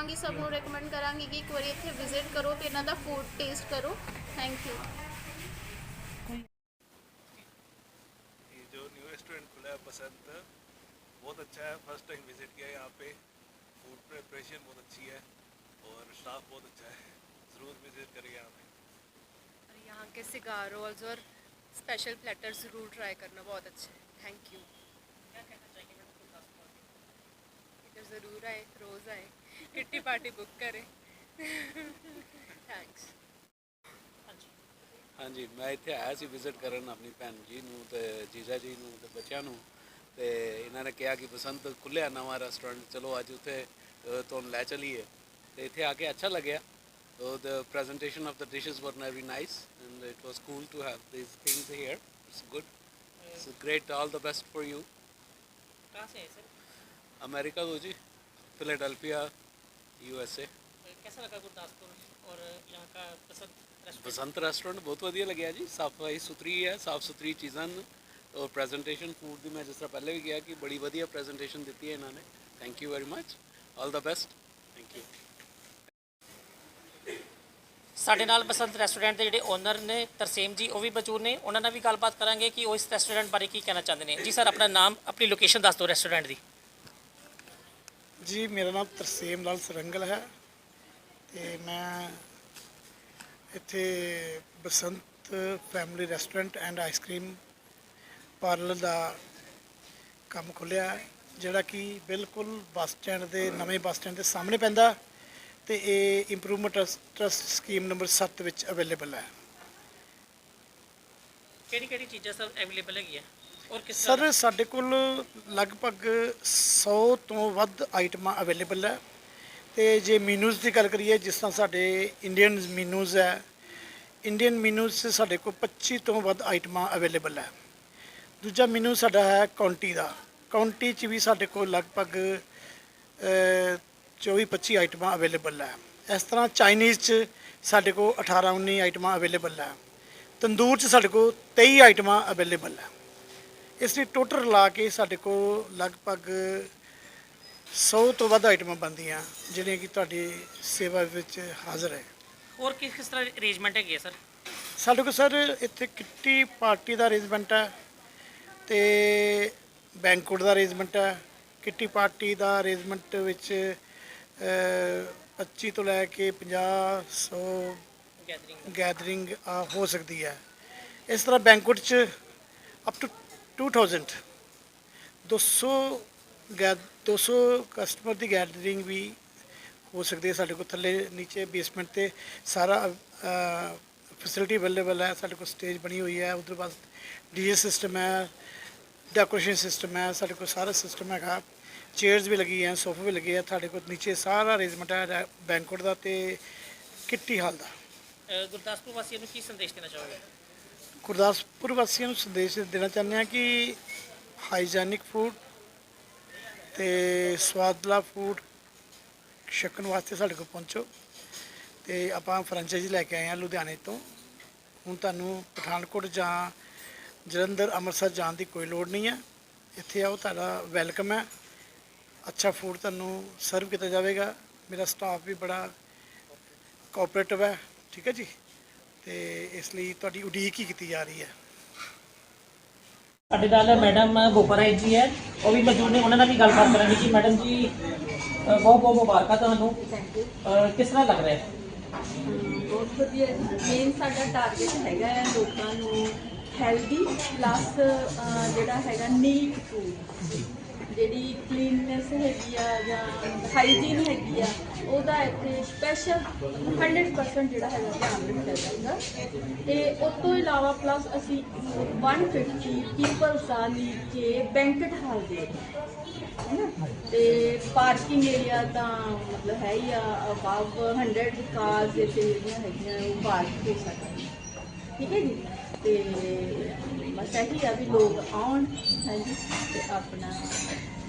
ਕਹਾਂਗੀ ਸਭ ਨੂੰ ਰეკਮੈਂਡ ਕਰਾਂਗੀ ਕਿ ਇੱਕ ਵਾਰੀ ਇੱਥੇ ਵਿਜ਼ਿਟ ਕਰੋ ਤੇ ਇਹਨਾਂ ਦਾ ਫੂਡ ਟੇਸਟ ਕਰੋ ਥੈਂਕ ਯੂ ये जो न्यू रेस्टोरेंट खुला है बसंत बहुत अच्छा है। फ़र्स्ट टाइम विज़िट किया है यहाँ पे। फ़ूड प्रिपरेशन बहुत अच्छी है और स्टाफ बहुत अच्छा है। ज़रूर विज़िट करिए यहाँ पे। और यहाँ के सिगार रोल्स और स्पेशल प्लेटर ज़रूर ट्राई करना बहुत अच्छे हैं। थैंक यू क्या कहना चाहिए इधर ज़रूर आए रोज़ आए। किट्टी पार्टी बुक करें थैंक्स ਹਾਂਜੀ ਮੈਂ ਇੱਥੇ ਆਇਆ ਸੀ ਵਿਜ਼ਿਟ ਕਰਨ ਆਪਣੀ ਭੈਣ ਜੀ ਨੂੰ ਤੇ ਜੀਜਾ ਜੀ ਨੂੰ ਤੇ ਬੱਚਿਆਂ ਨੂੰ ਤੇ ਇਹਨਾਂ ਨੇ ਕਿਹਾ ਕਿ ਬਸੰਤ ਖੁੱਲਿਆ ਨਵਾਂ ਰੈਸਟੋਰੈਂਟ ਚਲੋ ਅੱਜ ਉੱਥੇ ਅ, ਤੁਹਾਨੂੰ ਲੈ ਚਲੀਏ ਤੇ ਇੱਥੇ ਆ ਕੇ ਅੱਛਾ ਲੱਗਿਆ So the presentation of the dishes were very nice and it was cool to have these things here. It's good. It's great. All the best for you. कहाँ से है सर अमेरिका तो जी फिलाडेल्फिया यूएसए कैसा लगा गुरदासपुर और यहाँ का पसंद रेस्टोरेंट ਬਸੰਤ ਰੈਸਟੋਰੈਂਟ ਬਹੁਤ ਵਧੀਆ ਲੱਗਿਆ ਜੀ ਸਫਾਈ ਸੁਥਰੀ ਹੈ ਸਾਫ ਸੁਥਰੀ ਚੀਜ਼ਾਂ ਨੇ ਔਰ ਪ੍ਰੈਜੈਂਟੇਸ਼ਨ ਫੂਡ ਦੀ ਮੈਂ ਜਿਸ ਤਰ੍ਹਾਂ ਪਹਿਲੇ ਵੀ ਕਿਹਾ ਕਿ ਬੜੀ ਵਧੀਆ ਪ੍ਰੈਜੈਂਟੇਸ਼ਨ ਦਿੱਤੀ ਹੈ ਇਹਨਾਂ ਨੇ thank you very much all the best thank you ਸਾਡੇ ਨਾਲ ਬਸੰਤ ਰੈਸਟੋਰੈਂਟ ਦੇ ਜਿਹੜੇ ਓਨਰ ਨੇ ਤਰਸੇਮ ਜੀ ਉਹ ਵੀ ਮੌਜੂਦ ਨੇ ਉਹਨਾਂ ਨਾਲ ਵੀ ਗੱਲਬਾਤ ਕਰਾਂਗੇ ਕਿ ਉਹ ਇਸ ਰੈਸਟੋਰੈਂਟ ਬਾਰੇ ਕੀ ਕਹਿਣਾ ਚਾਹੁੰਦੇ ਨੇ ਜੀ ਸਰ ਆਪਣਾ ਨਾਮ ਆਪਣੀ ਲੋਕੇਸ਼ਨ ਦੱਸ ਦਿਓ ਰੈਸਟੋਰੈਂਟ ਦੀ ਜੀ, ਮੇਰਾ ਨਾਮ ਤਰਸੇਮ ਲਾਲ ਸਰੰਗਲ ਹੈ ਤੇ ਮੈਂ ਇੱਥੇ Basant family restaurant and ice cream parlour ਦਾ ਕੰਮ ਖੋਲ੍ਹਿਆ ਜਿਹੜਾ ਕਿ ਬਿਲਕੁਲ ਬੱਸ ਸਟੈਂਡ ਦੇ ਨਵੇਂ ਬੱਸ ਸਟੈਂਡ ਦੇ ਸਾਹਮਣੇ ਪੈਂਦਾ ਤੇ ਇਹ ਇੰਪਰੂਵਮੈਂਟ ਟਰਸਟ ਸਕੀਮ ਨੰਬਰ 7 ਵਿੱਚ ਅਵੇਲੇਬਲ ਹੈ। ਕਿਹੜੀ ਕਿਹੜੀ ਚੀਜ਼ਾਂ ਸਰ ਅਵੇਲੇਬਲ ਹੈਗੀਆਂ? ਔਰ ਕਿਸ ਸਰ, ਸਾਡੇ ਕੋਲ ਲਗਭਗ 100 ਤੋਂ ਵੱਧ ਆਈਟਮਾਂ ਅਵੇਲੇਬਲ ਹੈ। ਤੇ ਜੇ ਮੀਨੂਜ਼ ਦੀ ਗੱਲ ਕਰੀਏ, ਜਿਸ ਤਰ੍ਹਾਂ ਸਾਡੇ ਇੰਡੀਅਨ ਮੀਨੂਜ਼ ਹੈ, ਇੰਡੀਅਨ ਮੀਨੂਜ਼ 'ਚ ਸਾਡੇ ਕੋਲ 25 ਤੋਂ ਵੱਧ ਆਈਟਮਾਂ ਅਵੇਲੇਬਲ ਹੈ। ਦੂਜਾ ਮੀਨੂ ਸਾਡਾ ਹੈ ਕਾਉਂਟੀ ਦਾ। ਕਾਉਂਟੀ 'ਚ ਵੀ ਸਾਡੇ ਕੋਲ ਲਗਭਗ 24-25 ਆਈਟਮਾਂ ਅਵੇਲੇਬਲ ਹੈ। ਇਸ ਤਰ੍ਹਾਂ ਚਾਈਨੀਜ਼ 'ਚ ਸਾਡੇ ਕੋਲ 18-19 ਆਈਟਮਾਂ ਅਵੇਲੇਬਲ ਹੈ। ਤੰਦੂਰ 'ਚ ਸਾਡੇ ਕੋਲ 23 ਆਈਟਮਾਂ ਅਵੇਲੇਬਲ ਹੈ। ਇਸ ਲਈ ਟੋਟਲ ਲਾ ਕੇ ਸਾਡੇ ਕੋਲ ਲਗਭਗ 100 ਤੋਂ ਵੱਧ ਆਈਟਮਾਂ ਬਣਦੀਆਂ ਜਿਹੜੀਆਂ ਕਿ ਤੁਹਾਡੀ ਸੇਵਾ ਵਿੱਚ ਹਾਜ਼ਰ ਹੈ। ਹੋਰ ਕਿਸ ਕਿਸ ਤਰ੍ਹਾਂ ਅਰੇਂਜਮੈਂਟ ਹੈਗੀ ਸਰ? ਸਾਡੇ ਕੋਲ ਸਰ ਇੱਥੇ ਕਿੱਟੀ ਪਾਰਟੀ ਦਾ ਅਰੇਂਜਮੈਂਟ ਹੈ ਤੇ ਬੈਂਕੁਟ ਦਾ ਅਰੇਂਜਮੈਂਟ ਹੈ। ਕਿੱਟੀ ਪਾਰਟੀ ਦਾ ਅਰੇਂਜਮੈਂਟ ਵਿੱਚ ਅਹ, 25 ਤੋਂ ਲੈ ਕੇ 50 100 ਗੈਦਰਿੰਗ ਗੈਦਰਿੰਗ ਹੋ ਸਕਦੀ ਹੈ। ਇਸ ਤਰ੍ਹਾਂ ਬੈਂਕੁਟ 'ਚ ਅਪ ਟੂ 2000 200 ਗੈ 200 ਕਸਟਮਰ ਦੀ ਗੈਦਰਿੰਗ ਵੀ ਹੋ ਸਕਦੀ ਹੈ ਸਾਡੇ ਕੋਲ ਥੱਲੇ ਨੀਚੇ ਬੇਸਮੈਂਟ ਤੇ। ਸਾਰਾ ਫੈਸਿਲਿਟੀ ਅਵੇਲੇਬਲ ਹੈ, ਸਾਡੇ ਕੋਲ ਸਟੇਜ ਬਣੀ ਹੋਈ ਹੈ। ਉਧਰ ਬਸ ਡੀਜੇ ਸਿਸਟਮ ਹੈ ਡੈਕੋਰੇਸ਼ਨ ਸਿਸਟਮ ਹੈ, ਸਾਡੇ ਕੋਲ ਸਾਰਾ ਸਿਸਟਮ ਹੈਗਾ। ਚੇਅਰਸ ਵੀ ਲੱਗੀ ਹੈ ਸੋਫੇ ਵੀ ਲੱਗੇ ਆ ਸਾਡੇ ਕੋਲ ਨੀਚੇ ਸਾਰਾ ਅਰੇਂਜਮੈਂਟ ਹੈ ਬੈਂਕੁਟ ਦਾ ਤੇ ਕਿੱਟੀ ਹਾਲ ਦਾ। ਗੁਰਦਾਸਪੁਰ ਵਾਸੀਆਂ ਨੂੰ ਕੀ ਸੰਦੇਸ਼ ਦੇਣਾ ਚਾਹੋਗੇ? ਗੁਰਦਾਸਪੁਰ ਵਾਸੀਆਂ ਨੂੰ ਸੰਦੇਸ਼ ਦੇਣਾ ਚਾਹੁੰਦੇ ਹਾਂ ਕਿ ਹਾਈਜੈਨਿਕ ਫੂਡ ਤੇ ਸਵਾਦਲਾ ਫੂਡ ਛਕਣ ਵਾਸਤੇ ਸਾਡੇ ਕੋਲ ਪਹੁੰਚੋ ਤੇ ਆਪਾਂ ਫਰੈਂਚਾਈਜ਼ੀ ਲੈ ਕੇ ਆਏ ਹਾਂ ਲੁਧਿਆਣੇ ਤੋਂ। ਹੁਣ ਤੁਹਾਨੂੰ ਪਠਾਨਕੋਟ ਜਾਂ ਜਲੰਧਰ, ਅੰਮ੍ਰਿਤਸਰ ਜਾਣ ਦੀ ਕੋਈ ਲੋੜ ਨਹੀਂ ਹੈ। ਇੱਥੇ ਆਓ, ਤੁਹਾਡਾ ਵੈਲਕਮ ਹੈ। ਅੱਛਾ ਫੂਡ ਤੁਹਾਨੂੰ ਸਰਵ ਕੀਤਾ ਜਾਵੇਗਾ। ਮੇਰਾ ਸਟਾਫ ਵੀ ਬੜਾ ਕੋਆਪਰੇਟਿਵ ਹੈ। ਠੀਕ ਹੈ ਜੀ? ਤੇ ਇਸ ਲਈ ਤੁਹਾਡੀ ਉਡੀਕ ਹੀ ਕੀਤੀ ਜਾ ਰਹੀ ਹੈ। ਸਾਡੇ ਨਾਲ ਮੈਡਮ ਗੋਪਰਾਈ ਜੀ ਹੈ। ਉਹ ਵੀ ਮੌਜੂਦ ਨੇ ਉਹਨਾਂ ਨਾਲ ਵੀ ਗੱਲਬਾਤ ਕਰਾਂਗੇ ਜੀ। ਮੈਡਮ ਜੀ ਬਹੁਤ ਬਹੁਤ ਮੁਬਾਰਕਾਂ ਤੁਹਾਨੂੰ। ਕਿਸ ਤਰ੍ਹਾਂ ਲੱਗ ਰਿਹਾ ਹੈ? ਬਹੁਤ ਵਧੀਆ। ਮੇਨ ਸਾਡਾ ਟਾਰਗੇਟ ਹੈਗਾ ਹੈ ਲੋਕਾਂ ਨੂੰ ਹੈਲਦੀ ਪਲੱਸ ਜਿਹੜਾ ਹੈਗਾ ਨੀਟ ਫੂਡ ਜਿਹੜੀ ਕਲੀਨਨੈਸ ਹੈਗੀ ਆ ਜਾਂ ਹਾਈਜੀਨ ਹੈਗੀ ਆ, ਉਹਦਾ ਇੱਥੇ ਸਪੈਸ਼ਲ 100% ਜਿਹੜਾ ਹੈਗਾ ਧਿਆਨ ਰੱਖਿਆ ਜਾਏਗਾ ਤੇ ਉਸ ਤੋਂ ਇਲਾਵਾ ਪਲੱਸ ਅਸੀਂ 150 ਪੀਪਲਸ ਦਾ ਕੇ ਬੈਂਕਟ ਹਾਲ ਦੇ ਹੈਨਾ? ਤੇ ਪਾਰਕਿੰਗ ਏਰੀਆ ਤਾਂ ਮਤਲਬ ਹੈ ਹੀ ਆ ਅਬਵ 100 ਕਾਰਸ ਇੱਥੇ ਜਿਹੜੀਆਂ ਹੈਗੀਆਂ ਉਹ ਪਾਰਕ ਹੋ ਸਕਦੀਆਂ। ਠੀਕ ਹੈ ਜੀ? ਤੇ ਬਸ ਇਹੀ ਆ ਵੀ ਲੋਕ ਆਉਣ ਹਾਂਜੀ ਤੇ ਆਪਣਾ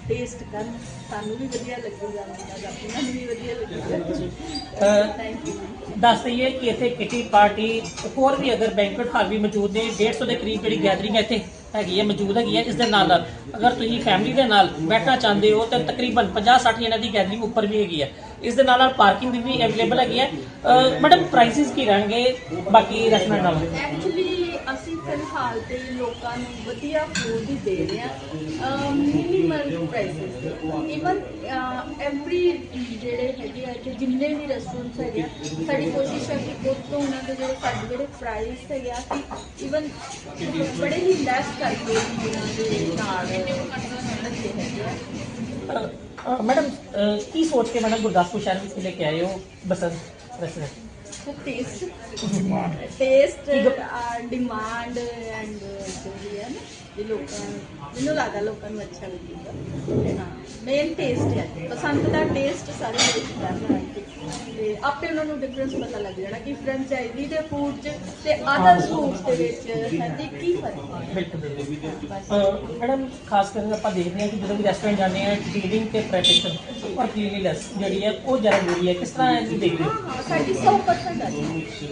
ਟੇਸਟ ਕਰਨ। ਸਾਨੂੰ ਵੀ ਵਧੀਆ ਲੱਗੇਗਾ ਮਤਲਬ ਆਪਣਾ ਨੂੰ ਵੀ ਵਧੀਆ ਲੱਗੇਗਾ। ਥੈਂਕ ਯੂ ਦੱਸ ਦਈਏ ਕਿ ਇੱਥੇ ਕਿਟੀ ਪਾਰਟੀ ਹੋਰ ਵੀ ਅਗਰ ਬੈਂਕਟ ਹਾਲ ਵੀ ਮੌਜੂਦ ਨੇ 150 ਦੇ ਕਰੀਬ ਜਿਹੜੀ ਗੈਦਰਿੰਗ ਇੱਥੇ ਹੈਗੀ ਹੈ ਮੌਜੂਦ ਹੈਗੀ ਹੈ ਇਸ ਦੇ ਨਾਲ ਨਾਲ। ਅਗਰ ਤੁਸੀਂ ਫੈਮਿਲੀ ਦੇ ਨਾਲ ਬੈਠਣਾ ਚਾਹੁੰਦੇ ਹੋ ਤਾਂ ਤਕਰੀਬਨ 50 60 ਜਣਾਂ ਦੀ ਗੈਦਰਿੰਗ ਉੱਪਰ ਵੀ ਹੈਗੀ ਹੈ। ਇਸ ਦੇ ਨਾਲ ਨਾਲ ਪਾਰਕਿੰਗ ਵੀ ਅਵੇਲੇਬਲ ਹੈਗੀ ਹੈ। ਮੈਡਮ ਪ੍ਰਾਈਸਿਸ ਕੀ ਰਹਿਣਗੇ? ਬਾਕੀ ਰੈਸਟੋਰੈਂਟ ਨਾਲੋਂ ਐਕਚੁਅਲੀ ਫਿਲਹਾਲ ਤੇ ਲੋਕਾਂ ਨੂੰ ਵਧੀਆ ਫੂਡ ਹੀ ਦੇ ਰਹੇ ਹਾਂ। ਮਿਨੀਮਲ ਪ੍ਰਾਈਸਸ ਇਵਨ ਐਵਰੀ ਜਿਹੜੇ ਹੈਗੇ ਆ, ਇੱਥੇ ਜਿੰਨੇ ਵੀ ਰੈਸਟੋਰੈਂਟਸ ਹੈਗੇ ਆ, ਸਾਡੀ ਕੋਸ਼ਿਸ਼ ਹੈ ਕਿ ਉਹ ਤੋਂ ਉਹਨਾਂ ਦੇ ਜਿਹੜੇ ਸਾਡੇ ਜਿਹੜੇ ਪ੍ਰਾਈਸ ਹੈਗੇ ਆ, ਕਿ ਇਵਨ ਬੜੇ ਹੀ ਲੈਸ ਕਰਕੇ ਉਹਨਾਂ ਦੇ ਨਾਲ ਰੱਖੇ ਹੈਗੇ ਆ। ਮੈਡਮ ਕੀ ਸੋਚ ਕੇ ਮੈਡਮ ਗੁਰਦਾਸਪੁਰ ਸ਼ਹਿਰ ਵਿੱਚ ਲੈ ਕੇ ਆਏ ਹੋ Basant restaurant? Taste taste demand and ਜੋ ਵੀ ਹੈ ਨਾ ਇਹ ਲੋਕਾਂ ਮੈਨੂੰ ਲੱਗਦਾ ਲੋਕਾਂ ਨੂੰ ਅੱਛਾ ਲੱਗੇਗਾ ਹਾਂ ਮੇਨ ਟੇਸਟ ਹੈ ਪਸੰਦ ਦਾ ਟੇਸਟ ਸਾਰੇ ਲੋਕ ਕਰਨਾ ਤੇ ਆਪੇ ਉਹਨਾਂ ਨੂੰ ਡਿਫਰੈਂਸ ਪਤਾ ਲੱਗ ਜਾਣਾ ਕਿ ਫਰੈਂਚਾਈਜ਼ੀ ਦੇ ਫੂਡ 'ਚ ਤੇ ਅਦਰ ਫੂਡਸ ਦੇ ਵਿੱਚ ਤੇ ਕੀ ਫ਼ਰਕ ਹੈ ਬਿਲਕੁਲ ਮੈਡਮ ਖਾਸ ਕਰਕੇ ਆਪਾਂ ਦੇਖਦੇ ਹਾਂ ਕਿ ਜਦੋਂ ਵੀ ਰੈਸਟੋਰੈਂਟ ਜਾਂਦੇ ਆ ਕਲੀਨਿੰਗ ਤੇ ਪ੍ਰੈਪਰੇਸ਼ਨ ਔਰ ਕਲੀਨਲੀਨੈਸ ਜਿਹੜੀ ਹੈ ਉਹ ਜ਼ਿਆਦਾ ਜ਼ਰੂਰੀ ਹੈ। ਕਿਸ ਤਰ੍ਹਾਂ ਇਹ ਦੇਖਦੇ ਹੋ? ਸਾਡੀ 100% ਹੈ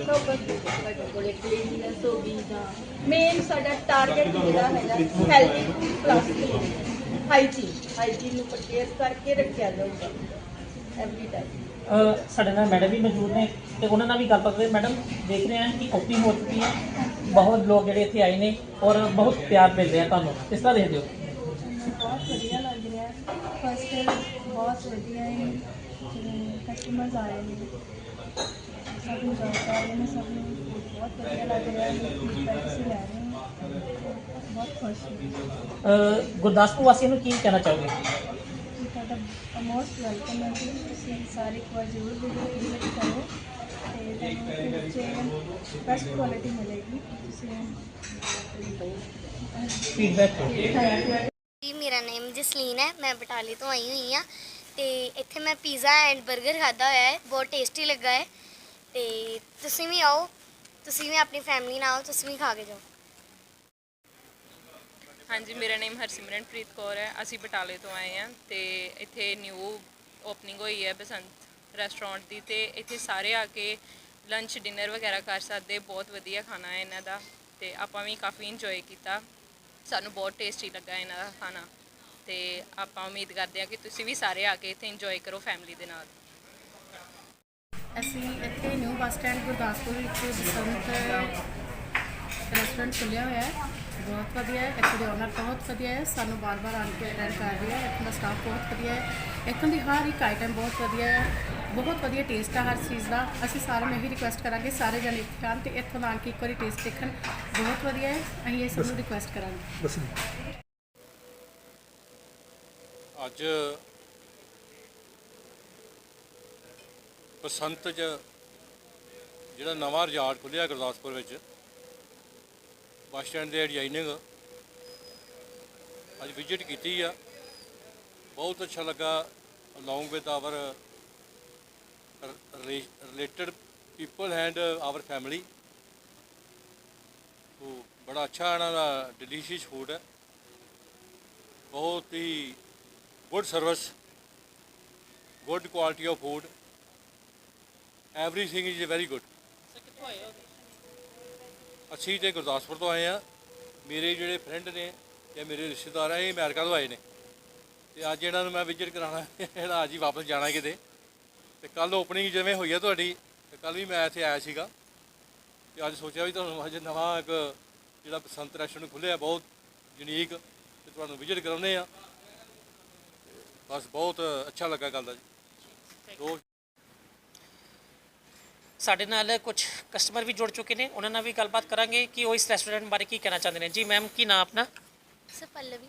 100% ਸਾਡੇ ਕੋਲੇ ਕਲੀਨਨੈਸ ਹੋ ਗਈ ਜਾਂ ਮੇਨ ਸਾਡਾ ਟਾਰਗੇਟ ਜਿਹੜਾ ਹੈਗਾ ਹੈਲਥੀ ਪਲੱਸ ਹਾਈਜੀਨ ਹਾਈਜੀਨ ਨੂੰ ਪ੍ਰਕੇਅਰ ਕਰਕੇ ਰੱਖਿਆ ਜਾਊਗਾ। ਐਵਰੀ ਟਾਈਮ ਸਾਡੇ ਨਾਲ ਮੈਡਮ ਵੀ ਮੌਜੂਦ ਨੇ ਤੇ ਉਹਨਾਂ ਨਾਲ ਵੀ ਗੱਲਬਾਤ ਕਰਦੇ ਮੈਡਮ ਦੇਖ ਰਹੇ ਹਾਂ ਕਿ ਓਪਨਿੰਗ ਹੋ ਚੁੱਕੀ ਹੈ। ਬਹੁਤ ਲੋਕ ਜਿਹੜੇ ਇੱਥੇ ਆਏ ਨੇ ਔਰ ਬਹੁਤ ਪਿਆਰ ਮਿਲ ਰਿਹਾ ਤੁਹਾਨੂੰ। ਕਿਸ ਤਰ੍ਹਾਂ ਦੇਖਦੇ ਹੋ। ਬਹੁਤ ਵਧੀਆ ਲੱਗ ਰਿਹਾ। ਹੈ ਫਸਟ ਬਹੁਤ ਵਧੀਆ ਹੈ। ਕਸਟਮਰਸ ਆ ਰਹੇ ਨੇ। ਸਭ ਨੂੰ ਰਹੇ ਨੇ ਸਭ ਨੂੰ ਬਹੁਤ ਵਧੀਆ ਲੱਗ ਰਿਹਾ ਹੈ। ਫੀਡਬੈਕ ਲੈ ਰਹੇ ਹਾਂ ਬਹੁਤ ਖੁਸ਼ ਹਾਂ। ਗੁਰਦਾਸਪੁਰ ਵਾਸੀਆਂ ਨੂੰ ਕੀ ਕਹਿਣਾ ਚਾਹੋਗੇ? ਤੁਹਾਡਾ ਮੋਸਟ ਵੈਲਕਮ ਹੈ। ਜੀ ਤੁਸੀਂ ਸਾਰੇ ਇੱਕ ਵਾਰ ਜ਼ਰੂਰ ਵਿਜ਼ਿਟ ਕਰੋ ਤੇ ਤੁਹਾਨੂੰ ਬੈਸਟ ਕੁਆਲਿਟੀ ਮਿਲੇਗੀ। ਤੁਸੀਂ ਫੀਡਬੈਕ ਜੀ ਮੇਰਾ ਨੇਮ ਜਸਲੀਨ ਹੈ ਮੈਂ ਬਟਾਲੇ ਤੋਂ ਆਈ ਹੋਈ ਹਾਂ ਤੇ ਇੱਥੇ ਮੈਂ ਪੀਜ਼ਾ ਐਂਡ 버ਗਰ ਖਾਦਾ ਹੋਇਆ ਹੈ ਬਹੁਤ ਟੇਸਟੀ ਲੱਗਾ ਹੈ ਤੇ ਤੁਸੀਂ ਵੀ ਆਓ ਤੁਸੀਂ ਵੀ ਆਪਣੀ ਫੈਮਿਲੀ ਨਾਲ ਆਓ ਤੁਸੀਂ ਵੀ ਖਾ ਕੇ ਜਾਓ। ਹਾਂਜੀ ਮੇਰਾ ਨਾਮ ਹਰਸਿਮਰਨਪ੍ਰੀਤ ਕੌਰ ਹੈ ਅਸੀਂ ਬਟਾਲੇ ਤੋਂ ਆਏ ਹਾਂ ਤੇ ਇੱਥੇ ਨਿਊ ਓਪਨਿੰਗ ਹੋਈ ਹੈ ਬਸੰਤ ਰੈਸਟੋਰੈਂਟ ਦੀ ਤੇ ਇੱਥੇ ਸਾਰੇ ਆ ਕੇ ਲੰਚ ਡਿਨਰ ਵਗੈਰਾ ਕਰ ਸਕਦੇ, ਬਹੁਤ ਵਧੀਆ ਖਾਣਾ ਹੈ ਇਹਨਾਂ ਦਾ ਤੇ ਆਪਾਂ ਵੀ ਕਾਫੀ ਇੰਜੋਏ ਕੀਤਾ। ਸਾਨੂੰ ਬਹੁਤ ਟੇਸਟੀ ਲੱਗਾ ਇਹਨਾਂ ਦਾ ਖਾਣਾ ਤੇ ਆਪਾਂ ਉਮੀਦ ਕਰਦੇ ਹਾਂ ਕਿ ਤੁਸੀਂ ਵੀ ਸਾਰੇ ਆ ਕੇ ਇੱਥੇ ਇੰਜੋਏ ਕਰੋ ਫੈਮਿਲੀ ਦੇ ਨਾਲ। ਅਸੀਂ ਇੱਥੇ ਨਿਊ ਬੱਸ ਸਟੈਂਡ ਗੁਰਦਾਸਪੁਰ ਵਿੱਚ ਬਸੰਤ ਰੈਸਟੋਰੈਂਟ ਖੁੱਲਿਆ ਹੋਇਆ ਹੈ। ਬਹੁਤ ਵਧੀਆ ਹੈ ਇੱਥੇ ਦੇ ਓਨਰ ਬਹੁਤ ਵਧੀਆ ਹੈ ਸਾਨੂੰ ਬਾਰ-ਬਾਰ ਆਣ ਕੇ ਅਟੈਂਡ ਕਰ ਰਹੀ ਹੈ ਇੱਥੋਂ ਦਾ ਸਟਾਫ ਬਹੁਤ ਵਧੀਆ ਹੈ ਇੱਥੋਂ ਦੀ ਹਰ ਇੱਕ ਆਈਟਮ ਬਹੁਤ ਵਧੀਆ ਹੈ ਬਹੁਤ ਵਧੀਆ ਟੇਸਟ ਹੈ ਹਰ ਚੀਜ਼ ਦਾ ਅਸੀਂ ਸਾਰਿਆਂ ਨੂੰ ਇਹੀ ਰਿਕੁਐਸਟ ਕਰਾਂਗੇ ਸਾਰੇ ਜਣੇ ਇੱਥੇ ਆਉਣ ਤੇ ਇੱਥੋਂ ਦਾ ਆਣ ਕੇ ਇੱਕ ਵਾਰੀ ਟੇਸਟ ਦੇਖਣ ਬਹੁਤ ਵਧੀਆ ਹੈ ਅਸੀਂ ਇਹ ਸਭ ਨੂੰ ਰਿਕੁਐਸਟ ਕਰਾਂਗੇ। ਅੱਜ ਬਸੰਤ ਜਿਹੜਾ ਨਵਾਂ ਰਿਜ਼ਾਰਟ ਖੁੱਲਿਆ ਗੁਰਦਾਸਪੁਰ ਵਿੱਚ ਬੱਸ ਸਟੈਂਡ ਦੇ ਡਿਜ਼ਾਈਨਿੰਗ ਅੱਜ ਵਿਜ਼ਿਟ ਕੀਤੀ ਆ। ਬਹੁਤ ਅੱਛਾ ਲੱਗਾ। Along with our related people and our family ਉਹ ਬੜਾ ਅੱਛਾ ਇਹਨਾਂ ਦਾ ਡਿਲੀਸ਼ੀਅਸ ਫੂਡ ਹੈ ਬਹੁਤ ਹੀ good service good quality of food everything is very good ਅਸੀਂ ਤੇ ਗੁਰਦਾਸਪੁਰ ਤੋਂ ਆਏ ਆ। ਮੇਰੇ ਜਿਹੜੇ ਫਰੈਂਡ ਨੇ ਜਾਂ ਮੇਰੇ ਰਿਸ਼ਤੇਦਾਰ ਆ, ਇਹ ਅਮਰੀਕਾ ਤੋਂ ਆਏ ਨੇ। ਤੇ ਅੱਜ ਇਹਨਾਂ ਨੂੰ ਮੈਂ ਵਿਜ਼ਿਟ ਕਰਾਉਣਾ ਇਹਨਾਂ ਅੱਜ ਹੀ ਵਾਪਸ ਜਾਣਾ ਕਿਤੇ। ਤੇ ਕੱਲ ਓਪਨਿੰਗ ਜਿਵੇਂ ਹੋਈ ਆ ਤੁਹਾਡੀ, ਤੇ ਕੱਲ ਵੀ ਮੈਂ ਇੱਥੇ ਆਇਆ ਸੀਗਾ। ਤੇ ਅੱਜ ਸੋਚਿਆ ਵੀ ਤੁਹਾਨੂੰ ਅੱਜ ਨਵਾਂ ਇੱਕ ਜਿਹੜਾ ਬਸੰਤ ਰੈਸਟੋਰੈਂਟ ਖੁੱਲਿਆ ਬਹੁਤ ਯੂਨੀਕ ਤੇ ਤੁਹਾਨੂੰ ਵਿਜ਼ਿਟ ਕਰਾਉਂਦੇ ਆ। ਬਸ ਬਹੁਤ ਅੱਛਾ ਲੱਗਾ ਗੱਲ ਦਾ ਜੀ। ਦੋ ਸਾਡੇ ਨਾਲ ਕੁਝ ਕਸਟਮਰ ਵੀ ਜੁੜ ਚੁੱਕੇ ਨੇ। ਉਹਨਾਂ ਨਾਲ ਵੀ ਗੱਲਬਾਤ ਕਰਾਂਗੇ ਕਿ ਉਹ ਇਸ ਰੈਸਟੋਰੈਂਟ ਬਾਰੇ ਕੀ ਕਹਿਣਾ ਚਾਹੁੰਦੇ ਨੇ। ਜੀ ਮੈਮ ਕੀ ਨਾਮ ਆਪਣਾ? ਸਰ ਪੱਲਵੀ।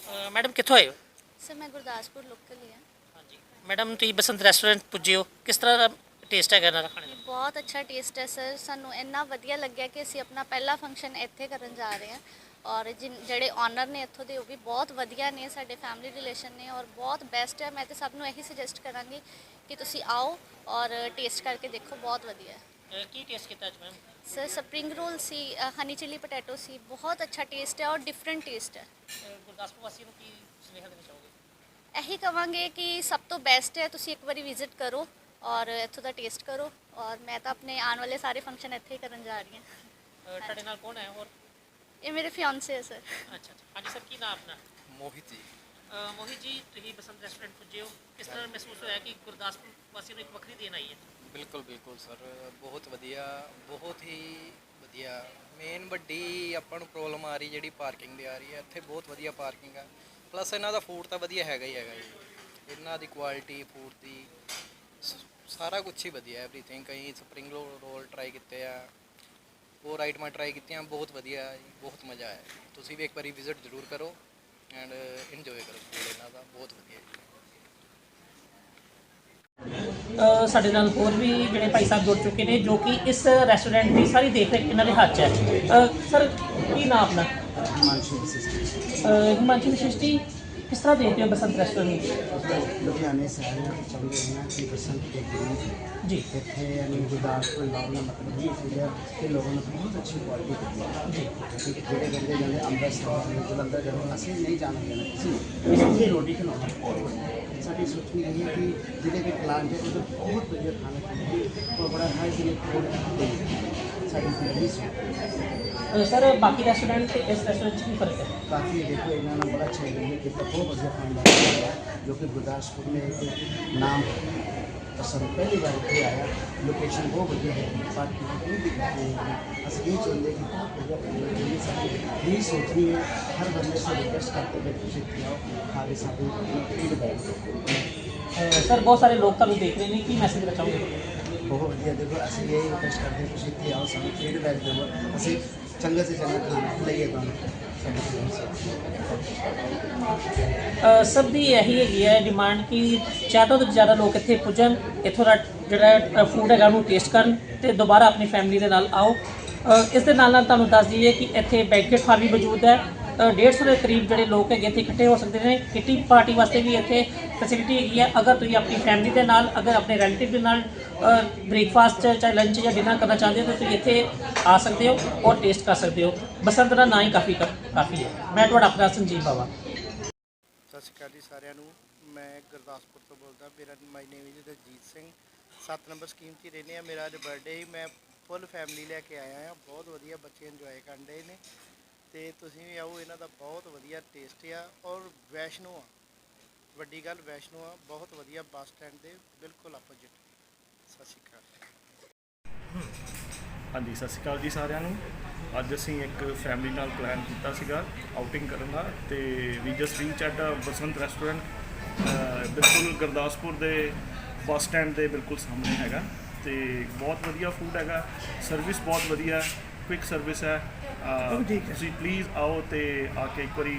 ਅਹ ਮੈਡਮ ਕਿੱਥੋਂ ਆਏ ਹੋ? ਸਰ ਮੈਂ ਗੁਰਦਾਸਪੁਰ ਲੋਕਲ ਹੀ ਹਾਂ। ਹਾਂਜੀ। ਮੈਡਮ ਤੁਸੀਂ ਬਸੰਤ ਰੈਸਟੋਰੈਂਟ ਪੁੱਜੇ ਹੋ। ਕਿਸ ਤਰ੍ਹਾਂ ਦਾ ਟੇਸਟ ਹੈਗਾ ਇਹਨਾਂ ਦਾ ਖਾਣੇ ਦਾ? ਬਹੁਤ ਅੱਛਾ ਟੇਸਟ ਹੈ ਸਰ। ਸਾਨੂੰ ਇੰਨਾ ਵਧੀਆ ਲੱਗਿਆ ਕਿ ਅਸੀਂ ਆਪਣਾ ਪਹਿਲਾ ਫੰਕਸ਼ਨ ਇੱਥੇ ਕਰਨ ਜਾ ਰਹੇ ਹਾਂ। ਔਰ ਜਿਨ ਜਿਹੜੇ ਓਨਰ ਨੇ ਇੱਥੋਂ ਦੇ ਉਹ ਵੀ ਬਹੁਤ ਵਧੀਆ ਨੇ ਸਾਡੇ ਫੈਮਿਲੀ ਰਿਲੇਸ਼ਨ ਨੇ ਔਰ ਬਹੁਤ ਬੈਸਟ ਹੈ। ਮੈਂ ਤੇ ਸਭ ਨੂੰ ਇਹੀ ਸੁਜੈਸਟ ਕਰਾਂਗੀ ਕਿ ਤੁਸੀਂ ਆਓ ਔਰ ਟੇਸਟ ਕਰਕੇ ਦੇਖੋ ਬਹੁਤ ਵਧੀਆ ਹੈ। ਅਹ ਕੀ ਟੇਸਟ ਕੀਤਾ ਅੱਜ ਮੈਮ ਸਰ ਸਪਰਿੰਗ ਰੋਲ ਸੀ ਹਨੀ ਚਿਲੀ ਪੋਟੈਟੋ ਸੀ ਬਹੁਤ ਅੱਛਾ ਟੇਸਟ ਹੈ ਔਰ ਡਿਫਰੈਂਟ ਟੇਸਟ ਹੈ। ਗੁਰਦਾਸਪੁਰ ਵਾਸੀਆਂ ਨੂੰ ਕੀ ਸੁਨੇਹਾ ਦੇਣਾ ਚਾਹੋਗੇ? ਇਹੀ ਕਵਾਂਗੇ ਕਿ ਸਭ ਤੋਂ ਬੈਸਟ ਹੈ ਤੁਸੀਂ ਇੱਕ ਵਾਰੀ ਵਿਜ਼ਿਟ ਕਰੋ ਔਰ ਇੱਥੋਂ ਦਾ ਟੇਸਟ ਕਰੋ ਔਰ ਮੈਂ ਤਾਂ ਆਪਣੇ ਆਉਣ ਵਾਲੇ ਸਾਰੇ ਫੰਕਸ਼ਨ ਇੱਥੇ ਹੀ ਕਰਨ ਜਾ ਰਹੀ ਹਾਂ। ਅਹ ਤੁਹਾਡੇ ਨਾਲ ਕੌਣ ਹੈ? ਹੋਰ ਇਹ ਮੇਰੇ ਫਿਆਂਸੇ ਹੈ ਸਰ ਅੱਛਾ ਅੱਛਾ। ਹਾਂਜੀ ਸਰ ਕੀ ਨਾਮ ਆਪਣਾ? ਮੋਹਿਤ ਜੀ। ਅਹ ਮੋਹਿਤ ਜੀ ਤੁਸੀਂ ਬਸੰਤ ਰੈਸਟੋਰੈਂਟ ਪੁੱਜੇ ਹੋ। ਕਿਸ ਤਰ੍ਹਾਂ ਮਹਿਸੂਸ ਹੋਇਆ ਕਿ ਗੁਰਦਾਸਪੁਰ ਵਾਸੀਆਂ ਨੂੰ ਇੱਕ ਵੱਖਰੀ ਦੇਣ ਆਈ ਹੈ? ਬਿਲਕੁਲ ਬਿਲਕੁਲ ਸਰ ਬਹੁਤ ਵਧੀਆ ਬਹੁਤ ਹੀ ਵਧੀਆ। ਮੇਨ ਵੱਡੀ ਆਪਾਂ ਨੂੰ ਪ੍ਰੋਬਲਮ ਆ ਰਹੀ ਜਿਹੜੀ ਪਾਰਕਿੰਗ ਦੀ ਆ ਰਹੀ ਹੈ। ਇੱਥੇ ਬਹੁਤ ਵਧੀਆ ਪਾਰਕਿੰਗ ਆ। ਪਲੱਸ ਇਹਨਾਂ ਦਾ ਫੂਡ ਤਾਂ ਵਧੀਆ ਹੈਗਾ ਹੀ ਹੈਗਾ ਜੀ। ਇਹਨਾਂ ਦੀ ਕੁਆਲਿਟੀ ਫੂਡ ਦੀ ਸ- ਸਾਰਾ ਕੁਝ ਹੀ ਵਧੀਆ ਐਵਰੀਥਿੰਗ ਕਈ ਸਪਰਿੰਗ ਰੋਲ ਟਰਾਈ ਕੀਤੇ ਆ। ਹੋਰ ਆਈਟਮਾਂ ਟਰਾਈ ਕੀਤੀਆਂ ਬਹੁਤ ਵਧੀਆ ਜੀ ਬਹੁਤ ਮਜ਼ਾ ਆਇਆ ਤੁਸੀਂ ਵੀ ਇੱਕ ਵਾਰੀ ਵਿਜ਼ਿਟ ਜ਼ਰੂਰ ਕਰੋ ਐਂਡ ਇੰਜੋਏ ਕਰੋ ਫੂਡ ਇਹਨਾਂ ਦਾ ਬਹੁਤ ਵਧੀਆ ਜੀ। ਅ, ਸਾਡੇ ਨਾਲ ਹੋਰ ਵੀ ਜਿਹੜੇ ਭਾਈ ਸਾਹਿਬ ਜੁੜ ਚੁੱਕੇ ਨੇ ਜੋ ਕਿ ਇਸ ਰੈਸਟੋਰੈਂਟ ਦੀ ਸਾਰੀ ਦੇਖ ਰੇਖ ਇਹਨਾਂ ਦੇ ਹੱਥ 'ਚ ਹੈ। ਅ, ਸਰ ਕੀ ਨਾਮ ਆਪਣਾ? ਅ, ਹਿਮਾਂਸ਼ੂ ਵਿਸ਼ਿਸ਼ਟੀ ਕਿਸ ਤਰ੍ਹਾਂ ਦੇਖਦੇ ਹੋ ਬਸੰਤ ਰੈਸਟੋਰੈਂਟ ਲੁਧਿਆਣੇ ਸ਼ਹਿਰ ਵਿੱਚ ਚੱਲ ਰਹੀ ਹੈ ਕਿ ਬਸੰਤ ਦੇ ਦਿਨ ਜੀ ਇੱਥੇ ਯਾਨੀ ਗੁਰਦਾਸਪੁਰ ਲਾਉਣਾ ਮਤਲਬ ਇਹ ਸੀਗਾ ਕਿ ਲੋਕਾਂ ਨੂੰ ਬਹੁਤ ਅੱਛੀ ਕੁਆਲਿਟੀ ਦਿੱਤੀ ਹੈ ਜੀ ਕਿਉਂਕਿ ਜਿਹੜੇ ਬੰਦੇ ਜਾਂਦੇ ਅੰਮ੍ਰਿਤਸਰ ਜਲੰਧਰ ਜਦੋਂ ਅਸੀਂ ਨਹੀਂ ਜਾਣਾ ਜਾਣਾ ਕਿਸੇ ਇਸ ਦੀ ਰੋਟੀ ਖਿਲਾਉਣਾ ਸਾਡੀ ਸੋਚਣੀ ਇਹ ਹੈ ਕਿ ਜਿਹੜੇ ਵੀ ਪਲਾਂਟ ਹੈ ਉਹਦੇ ਬਹੁਤ ਵਧੀਆ ਖਾਣਾ ਖਾਣਾ ਔਰ ਬੜਾ ਹਾਈਜੀਨਿਕ ਫੂਡ ਸਾਡੀ ਫੈਮਿਲੀ ਸੋਚ ਸਰ सर बाकी रेस्टोरेंट से इस रेस्टोरेंट में फ़र्क है काफ़ी देखो इन्होंने बड़ा अच्छा है कि बहुत बढ़िया खान जो कि गुरदासपुर में एक नाम असर पहली बार इतने आया लोकेशन बहुत बढ़िया है बाकी कोई दिक्कत नहीं है। अस ये चलते कि बहुत बढ़िया खाना यही सोचनी है हर बंदे से रिक्वेस्ट करते हुए खुशी किया खा के साथ सर बहुत सारे लोग तो तक देख रहे हैं कि मैसेज रखा बहुत बढ़िया देखो असं यही रिक्वेस्ट करते हैं खुशी किया और फीडबैक देव असं ਸਭ ਦੀ ਇਹੀ ਹੈਗੀ ਹੈ ਡਿਮਾਂਡ ਕਿ ਜ਼ਿਆਦਾ ਤੋਂ ਜ਼ਿਆਦਾ ਲੋਕ ਇੱਥੇ ਪੁੱਜਣ, ਇੱਥੋਂ ਦਾ ਜਿਹੜਾ ਫੂਡ ਹੈਗਾ ਉਹਨੂੰ ਟੇਸਟ ਕਰਨ ਤੇ ਦੁਬਾਰਾ ਆਪਣੀ ਫੈਮਿਲੀ ਦੇ ਨਾਲ ਆਓ। ਇਸ ਦੇ ਨਾਲ ਨਾਲ ਤੁਹਾਨੂੰ ਦੱਸ ਦਈਏ ਕਿ ਇੱਥੇ ਬੈਂਕਟ ਹਾਲ ਵੀ ਮੌਜੂਦ ਹੈ। 150 ਦੇ ਕਰੀਬ ਜਿਹੜੇ ਲੋਕ ਹੈਗੇ ਇੱਥੇ ਇਕੱਠੇ ਹੋ ਸਕਦੇ ਨੇ ਕਿੱਟੀ ਪਾਰਟੀ ਵਾਸਤੇ ਵੀ ਇੱਥੇ ਫੈਸਿਲਿਟੀ ਹੈਗੀ ਹੈ ਅਗਰ ਤੁਸੀਂ ਆਪਣੀ ਫੈਮਿਲੀ ਦੇ ਨਾਲ ਅਗਰ ਆਪਣੇ ਰਿਲੇਟਿਵ ਦੇ ਨਾਲ ਬ੍ਰੇਕਫਾਸਟ ਚਾਹੇ ਲੰਚ ਜਾਂ ਡਿਨਰ ਕਰਨਾ ਚਾਹੁੰਦੇ ਹੋ ਤਾਂ ਤੁਸੀਂ ਇੱਥੇ ਆ ਸਕਦੇ ਹੋ ਔਰ ਟੇਸਟ ਕਰ ਸਕਦੇ ਹੋ ਬਸੰਤ ਦਾ ਨਾਂ ਹੀ ਕਾਫੀ ਕਾਫੀ ਹੈ ਮੈਂ ਤੁਹਾਡਾ ਆਪਣਾ ਸੰਜੀਵ ਬਾਵਾ ਸਤਿ ਸ਼੍ਰੀ ਅਕਾਲ ਜੀ ਸਾਰਿਆਂ ਨੂੰ ਮੈਂ ਗੁਰਦਾਸਪੁਰ ਤੋਂ ਬੋਲਦਾ ਮੇਰਾ my name is Daljit Singh 7 number scheme 'ਚ ਹੀ ਰਹਿੰਦੇ ਆ ਮੇਰਾ ਅੱਜ ਬਰਥਡੇ ਹੀ ਮੈਂ ਫੁੱਲ ਫੈਮਿਲੀ ਲੈ ਕੇ ਆਇਆ ਆ ਬਹੁਤ ਵਧੀਆ ਬੱਚੇ ਇੰਜੋਏ ਕਰਨ ਰਹੇ ਨੇ। ਤੇ ਤੁਸੀਂ ਵੀ ਆਓ, ਇਹਨਾਂ ਦਾ ਬਹੁਤ ਵਧੀਆ ਟੇਸਟ ਆ ਔਰ ਵੈਸ਼ਨੋ ਆ। ਵੱਡੀ ਗੱਲ ਵੈਸ਼ਨੋ ਆ, ਬਹੁਤ ਵਧੀਆ ਬੱਸ ਸਟੈਂਡ ਦੇ ਬਿਲਕੁਲ ਆਪੋਜ਼ਿਟ ਸਤਿ ਸ਼੍ਰੀ ਅਕਾਲ। ਹਾਂਜੀ, ਸਤਿ ਸ਼੍ਰੀ ਅਕਾਲ ਜੀ ਸਾਰਿਆਂ ਨੂੰ। ਅੱਜ ਅਸੀਂ ਇੱਕ ਫੈਮਿਲੀ ਨਾਲ ਪਲਾਨ ਕੀਤਾ ਸੀਗਾ ਆਊਟਿੰਗ ਕਰਨ ਦਾ ਤੇ ਵੀ just reach at Basant restaurant ਬਿਲਕੁਲ ਗੁਰਦਾਸਪੁਰ ਦੇ ਬੱਸ ਸਟੈਂਡ ਦੇ ਬਿਲਕੁਲ ਸਾਹਮਣੇ ਹੈਗਾ ਤੇ ਬਹੁਤ ਵਧੀਆ ਫੂਡ ਹੈਗਾ ਸਰਵਿਸ ਬਹੁਤ ਵਧੀਆ। ਕੁਇਕ ਸਰਵਿਸ ਹੈ। ਤੁਸੀਂ ਪਲੀਜ਼ ਆਓ ਤੇ ਆ ਕੇ ਇੱਕ ਵਾਰੀ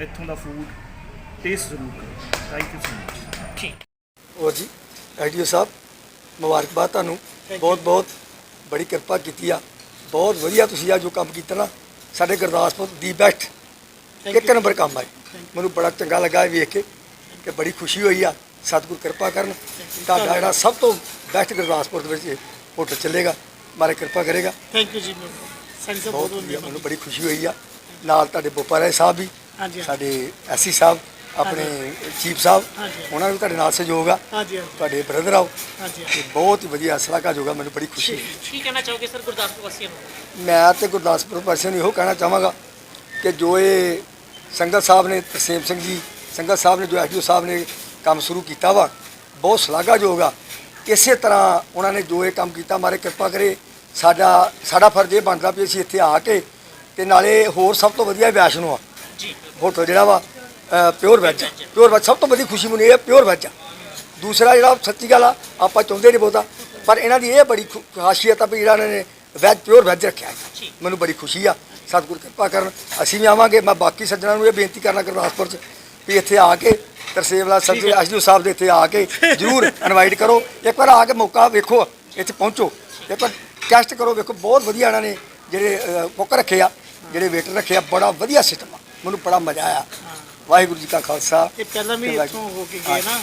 ਇੱਥੋਂ ਦਾ ਫੂਡ ਟੇਸਟ ਜ਼ਰੂਰ ਕਰੋ। ਥੈਂਕ ਯੂ ਸੋ ਮਚ ਠੀਕ। ਹੋਰ ਜੀ ਐਡੀਓ ਸਾਹਿਬ ਮੁਬਾਰਕਬਾਦ ਤੁਹਾਨੂੰ। ਬਹੁਤ ਬਹੁਤ ਬੜੀ ਕਿਰਪਾ ਕੀਤੀ ਆ। ਬਹੁਤ ਵਧੀਆ ਤੁਸੀਂ ਆ ਜੋ ਕੰਮ ਕੀਤਾ ਨਾ। ਸਾਡੇ ਗੁਰਦਾਸਪੁਰ ਦੀ ਬੈਸਟ ਇੱਕ ਨੰਬਰ ਕੰਮ ਆਏ। ਮੈਨੂੰ ਬੜਾ ਚੰਗਾ ਲੱਗਾ ਇਹ ਵੇਖ ਕੇ ਕਿ ਬੜੀ ਖੁਸ਼ੀ ਹੋਈ ਆ। ਸਤਿਗੁਰ ਕਿਰਪਾ ਕਰਨ। ਤੁਹਾਡਾ ਜਿਹੜਾ ਸਭ ਤੋਂ ਬੈਸਟ ਗੁਰਦਾਸਪੁਰ ਦੇ ਵਿੱਚ ਹੋਟਲ ਚੱਲੇਗਾ। ਮਾਰੇ ਕਿਰਪਾ ਕਰੇਗਾ। ਥੈਂਕ ਯੂ ਜੀ ਸਾਡੀ ਸਭ ਬਹੁਤ ਵਧੀਆ ਮੈਨੂੰ ਬੜੀ ਖੁਸ਼ੀ ਹੋਈ ਆ। ਨਾਲ ਤੁਹਾਡੇ ਬੋਪਾਰਾਏ ਸਾਹਿਬ ਵੀ ਹਾਂਜੀ ਸਾਡੇ ਐਸੀ ਸਾਹਿਬ ਆਪਣੇ ਚੀਫ ਸਾਹਿਬ ਹਾਂਜੀ। ਉਹਨਾਂ ਨੂੰ ਤੁਹਾਡੇ ਨਾਲ ਸਹਿਯੋਗ ਆ। ਹਾਂਜੀ ਹਾਂਜੀ। ਤੁਹਾਡੇ ਬ੍ਰਦਰ ਆਓ। ਹਾਂਜੀ ਤੇ ਬਹੁਤ ਹੀ ਵਧੀਆ ਸਲਾਹਕਾਰ ਹੋਗਾ ਮੈਨੂੰ ਬੜੀ ਖੁਸ਼ੀ ਹੈ ਕੀ ਕਹਿਣਾ ਚਾਹੋਗੇ ਸਰ ਗੁਰਦਾਸਪੁਰ ਵਾਸੀਆਂ ਨੂੰ? ਮੈਂ ਤੇ ਗੁਰਦਾਸਪੁਰ ਵਾਸੀਆਂ ਨੂੰ ਇਹੋ ਕਹਿਣਾ ਚਾਹਾਂਗਾ ਕਿ ਜੋ ਇਹ ਸੰਗਤ ਸਾਹਿਬ ਨੇ ਤਰਸੇਮ ਸਿੰਘ ਜੀ ਸੰਗਤ ਸਾਹਿਬ ਨੇ ਜੋ ਐਡੀਓ ਸਾਹਿਬ ਨੇ ਕੰਮ ਸ਼ੁਰੂ ਕੀਤਾ ਵਾ ਬਹੁਤ ਸ਼ਲਾਘਾਯੋਗ ਆ। ਇਸੇ ਤਰ੍ਹਾਂ ਉਹਨਾਂ ਨੇ ਜੋ ਇਹ ਕੰਮ ਕੀਤਾ ਮਾਰੇ ਕਿਰਪਾ ਕਰੇ ਸਾਡਾ ਸਾਡਾ ਫਰਜ਼ ਇਹ ਬਣਦਾ ਵੀ ਅਸੀਂ ਇੱਥੇ ਆ ਕੇ ਤੇ ਨਾਲੇ ਹੋਰ ਸਭ ਤੋਂ ਵਧੀਆ ਵੈਸ਼ਨੋ ਆ। ਜੀ। ਹੋਟਲ ਜਿਹੜਾ ਵਾ ਪਿਓਰ ਵੈਜ ਪਿਓਰ ਵੈਜ ਸਭ ਤੋਂ ਵੱਡੀ ਖੁਸ਼ੀ ਮੈਨੂੰ ਇਹ ਪਿਓਰ ਵੈਜ ਆ। ਦੂਸਰਾ ਜਿਹੜਾ ਸੱਚੀ ਗੱਲ ਆ ਆਪਾਂ ਚਾਹੁੰਦੇ ਨਹੀਂ ਬਹੁਤਾ ਪਰ ਇਹਨਾਂ ਦੀ ਇਹ ਬੜੀ ਖਾਸੀਅਤ ਆ ਵੀ ਜਿਹੜਾ ਇਹਨਾਂ ਨੇ ਵੈਜ ਪਿਓਰ ਵੈਜ ਰੱਖਿਆ ਹੈ। ਮੈਨੂੰ ਬੜੀ ਖੁਸ਼ੀ ਆ ਸਤਿਗੁਰ ਕਿਰਪਾ ਕਰਨ ਅਸੀਂ ਵੀ ਆਵਾਂਗੇ ਮੈਂ ਬਾਕੀ ਸੱਜਣਾਂ ਨੂੰ ਇਹ ਬੇਨਤੀ ਕਰਨਾ ਗੁਰਦਾਸਪੁਰ ਚ ਵੀ ਇੱਥੇ ਆ ਕੇ ਤਰਸੇਵਲਾ ਸੱਜੇ ਅਸ਼ਜੂ ਸਾਹਿਬ ਦੇ ਇੱਥੇ ਆ ਕੇ ਜਰੂਰ ਇਨਵਾਈਟ ਕਰੋ। ਇੱਕ ਵਾਰ ਆ ਕੇ ਮੌਕਾ ਵੇਖੋ ਇੱਥੇ ਪਹੁੰਚੋ। ਇੱਕ ਵਾਰ ਟੈਸਟ ਕਰੋ ਵੇਖੋ ਬਹੁਤ ਵਧੀਆ ਇਹਨਾਂ ਨੇ ਜਿਹੜੇ ਕੁੱਕ ਰੱਖੇ ਆ ਜਿਹੜੇ ਵੇਟਰ ਰੱਖੇ ਆ ਬੜਾ ਵਧੀਆ ਸਿਸਟਮ ਆ। ਮੈਨੂੰ ਬੜਾ ਮਜ਼ਾ ਆਇਆ। ਵਾਹਿਗੁਰੂ ਜੀ ਕਾ ਖਾਲਸਾ। ਇਹ ਪਹਿਲਾਂ ਵੀ ਇੱਥੋਂ ਹੋ ਕੇ ਗਏ ਨਾ।